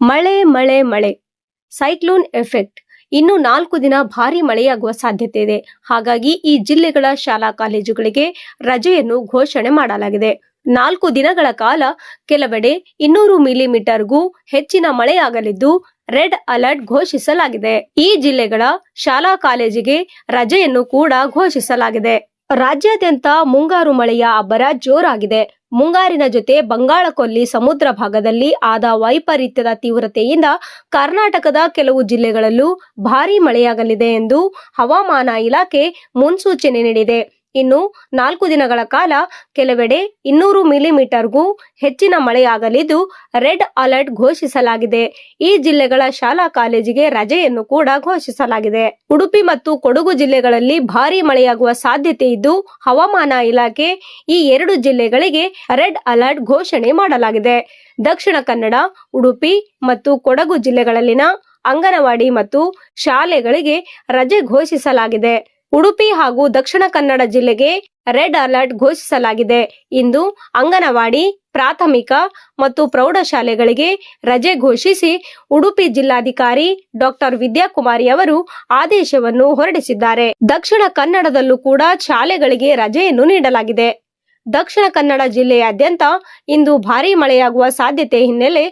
ಮಳೆ ಮಳೆ ಮಳೆ. Cyclone effect. ಇನ್ನು ನಾಲ್ಕು ದಿನ ಭಾರಿ ಮಳೆಯಾಗುವ ಸಾಧ್ಯತೆ ಇದೆ. ಹಾಗಾಗಿ ಈ ಜಿಲ್ಲೆಗಳ ಶಾಲಾ ಕಾಲೇಜುಗಳಿಗೆ ರಜೆಯನ್ನು ಘೋಷಣೆ ಮಾಡಲಾಗಿದೆ. ನಾಲ್ಕು ದಿನಗಳ ಕಾಲ ಕೆಲವೆಡೆ ಇನ್ನೂರು ಮಿಲಿಮೀಟರ್ಗೂ ಹೆಚ್ಚಿನ ಮಳೆಯಾಗಲಿದ್ದು ರೆಡ್ ಅಲರ್ಟ್ ಘೋಷಿಸಲಾಗಿದೆ. ಈ ಜಿಲ್ಲೆಗಳ ಶಾಲಾ ಕಾಲೇಜಿಗೆ ರಜೆಯನ್ನು ಕೂಡ ಘೋಷಿಸಲಾಗಿದೆ. ರಾಜ್ಯಾದ್ಯಂತ ಮುಂಗಾರು ಮಳೆಯ ಅಬ್ಬರ ಜೋರಾಗಿದೆ. ಮುಂಗಾರಿನ ಜೊತೆ ಬಂಗಾಳಕೊಲ್ಲಿ ಸಮುದ್ರ ಭಾಗದಲ್ಲಿ ಆದ ವೈಪರೀತ್ಯದ ತೀವ್ರತೆಯಿಂದ ಕರ್ನಾಟಕದ ಕೆಲವು ಜಿಲ್ಲೆಗಳಲ್ಲೂ ಭಾರೀ ಮಳೆಯಾಗಲಿದೆ ಎಂದು ಹವಾಮಾನ ಇಲಾಖೆ ಮುನ್ಸೂಚನೆ ನೀಡಿದೆ. ಇನ್ನು ನಾಲ್ಕು ದಿನಗಳ ಕಾಲ ಕೆಲವೆಡೆ ಇನ್ನೂರು ಮಿಲಿಮೀಟರ್ಗೂ ಹೆಚ್ಚಿನ ಮಳೆಯಾಗಲಿದ್ದು ರೆಡ್ ಅಲರ್ಟ್ ಘೋಷಿಸಲಾಗಿದೆ. ಈ ಜಿಲ್ಲೆಗಳ ಶಾಲಾ ಕಾಲೇಜಿಗೆ ರಜೆಯನ್ನು ಕೂಡ ಘೋಷಿಸಲಾಗಿದೆ. ಉಡುಪಿ ಮತ್ತು ಕೊಡಗು ಜಿಲ್ಲೆಗಳಲ್ಲಿ ಭಾರೀ ಮಳೆಯಾಗುವ ಸಾಧ್ಯತೆ ಇದ್ದು ಹವಾಮಾನ ಇಲಾಖೆ ಈ ಎರಡು ಜಿಲ್ಲೆಗಳಿಗೆ ರೆಡ್ ಅಲರ್ಟ್ ಘೋಷಣೆ ಮಾಡಲಾಗಿದೆ. ದಕ್ಷಿಣ ಕನ್ನಡ, ಉಡುಪಿ ಮತ್ತು ಕೊಡಗು ಜಿಲ್ಲೆಗಳಲ್ಲಿನ ಅಂಗನವಾಡಿ ಮತ್ತು ಶಾಲೆಗಳಿಗೆ ರಜೆ ಘೋಷಿಸಲಾಗಿದೆ. ಉಡುಪಿ ಹಾಗೂ ದಕ್ಷಿಣ ಕನ್ನಡ ಜಿಲ್ಲೆಗೆ ರೆಡ್ ಅಲರ್ಟ್ ಘೋಷಿಸಲಾಗಿದೆ. ಇಂದು ಅಂಗನವಾಡಿ, ಪ್ರಾಥಮಿಕ ಮತ್ತು ಪ್ರೌಢಶಾಲೆಗಳಿಗೆ ರಜೆ ಘೋಷಿಸಿ ಉಡುಪಿ ಜಿಲ್ಲಾಧಿಕಾರಿ ಡಾಕ್ಟರ್ ವಿದ್ಯಾಕುಮಾರಿ ಅವರು ಆದೇಶವನ್ನು ಹೊರಡಿಸಿದ್ದಾರೆ. ದಕ್ಷಿಣ ಕನ್ನಡದಲ್ಲೂ ಕೂಡ ಶಾಲೆಗಳಿಗೆ ರಜೆಯನ್ನು ನೀಡಲಾಗಿದೆ. ದಕ್ಷಿಣ ಕನ್ನಡ ಜಿಲ್ಲೆಯಾದ್ಯಂತ ಇಂದು ಭಾರೀ ಮಳೆಯಾಗುವ ಸಾಧ್ಯತೆ ಹಿನ್ನೆಲೆ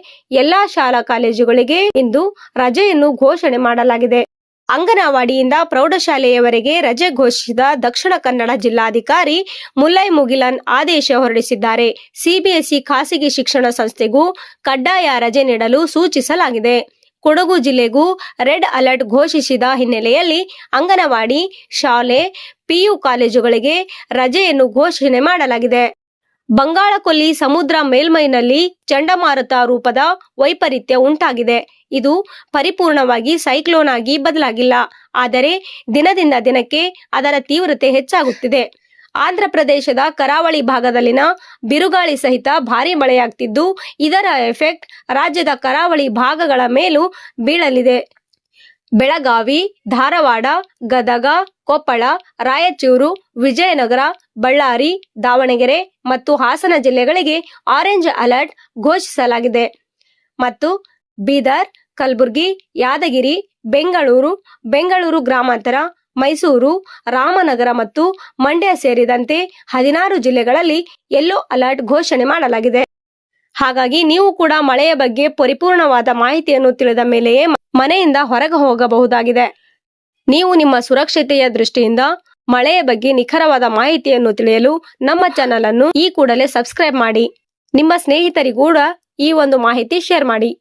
ಎಲ್ಲಾ ಶಾಲಾ ಕಾಲೇಜುಗಳಿಗೆ ಇಂದು ರಜೆಯನ್ನು ಘೋಷಣೆ ಮಾಡಲಾಗಿದೆ. ಅಂಗನವಾಡಿಯಿಂದ ಪ್ರೌಢಶಾಲೆಯವರೆಗೆ ರಜೆ ಘೋಷಿಸಿದ ದಕ್ಷಿಣ ಕನ್ನಡ ಜಿಲ್ಲಾಧಿಕಾರಿ ಮುಲ್ಲೈ ಮುಗಿಲನ್ ಆದೇಶ ಹೊರಡಿಸಿದ್ದಾರೆ. ಸಿಬಿಎಸ್ಇ ಖಾಸಗಿ ಶಿಕ್ಷಣ ಸಂಸ್ಥೆಗೂ ಕಡ್ಡಾಯ ರಜೆ ನೀಡಲು ಸೂಚಿಸಲಾಗಿದೆ. ಕೊಡಗು ಜಿಲ್ಲೆಗೂ ರೆಡ್ ಅಲರ್ಟ್ ಘೋಷಿಸಿದ ಹಿನ್ನೆಲೆಯಲ್ಲಿ ಅಂಗನವಾಡಿ, ಶಾಲೆ, ಪಿಯು ಕಾಲೇಜುಗಳಿಗೆ ರಜೆಯನ್ನು ಘೋಷಣೆ ಮಾಡಲಾಗಿದೆ. ಬಂಗಾಳ ಕೊಲ್ಲಿ ಸಮುದ್ರ ಮೇಲ್ಮೈನಲ್ಲಿ ಚಂಡಮಾರುತ ರೂಪದ ವೈಪರೀತ್ಯ ಉಂಟಾಗಿದೆ. ಇದು ಪರಿಪೂರ್ಣವಾಗಿ ಸೈಕ್ಲೋನ್ ಆಗಿ ಬದಲಾಗಿಲ್ಲ. ಆದರೆ ದಿನದಿಂದ ದಿನಕ್ಕೆ ಅದರ ತೀವ್ರತೆ ಹೆಚ್ಚಾಗುತ್ತಿದೆ. ಆಂಧ್ರ ಪ್ರದೇಶದ ಕರಾವಳಿ ಭಾಗದಲ್ಲಿನ ಬಿರುಗಾಳಿ ಸಹಿತ ಭಾರಿ ಮಳೆಯಾಗ್ತಿದ್ದು, ಇದರ ಎಫೆಕ್ಟ್ ರಾಜ್ಯದ ಕರಾವಳಿ ಭಾಗಗಳ ಮೇಲೂ ಬೀಳಲಿದೆ. ಬೆಳಗಾವಿ, ಧಾರವಾಡ, ಗದಗ, ಕೊಪ್ಪಳ, ರಾಯಚೂರು, ವಿಜಯನಗರ, ಬಳ್ಳಾರಿ, ದಾವಣಗೆರೆ ಮತ್ತು ಹಾಸನ ಜಿಲ್ಲೆಗಳಿಗೆ ಆರೆಂಜ್ ಅಲರ್ಟ್ ಘೋಷಿಸಲಾಗಿದೆ. ಮತ್ತು ಬೀದರ್, ಕಲಬುರಗಿ, ಯಾದಗಿರಿ, ಬೆಂಗಳೂರು ಬೆಂಗಳೂರು ಗ್ರಾಮಾಂತರ, ಮೈಸೂರು, ರಾಮನಗರ ಮತ್ತು ಮಂಡ್ಯ ಸೇರಿದಂತೆ ಹದಿನಾರು ಜಿಲ್ಲೆಗಳಲ್ಲಿ ಯೆಲ್ಲೋ ಅಲರ್ಟ್ ಘೋಷಣೆ ಮಾಡಲಾಗಿದೆ. ಹಾಗಾಗಿ ನೀವು ಕೂಡ ಮಳೆಯ ಬಗ್ಗೆ ಪರಿಪೂರ್ಣವಾದ ಮಾಹಿತಿಯನ್ನು ತಿಳಿದ ಮೇಲೆಯೇ ಮನೆಯಿಂದ ಹೊರಗೆ ಹೋಗಬಹುದಾಗಿದೆ. ನೀವು ನಿಮ್ಮ ಸುರಕ್ಷತೆಯ ದೃಷ್ಟಿಯಿಂದ ಮಳೆಯ ಬಗ್ಗೆ ನಿಖರವಾದ ಮಾಹಿತಿಯನ್ನು ತಿಳಿಯಲು ನಮ್ಮ ಚಾನಲ್ ಅನ್ನು ಈ ಕೂಡಲೇ ಸಬ್ಸ್ಕ್ರೈಬ್ ಮಾಡಿ. ನಿಮ್ಮ ಸ್ನೇಹಿತರಿಗೂ ಕೂಡ ಈ ಒಂದು ಮಾಹಿತಿ ಶೇರ್ ಮಾಡಿ.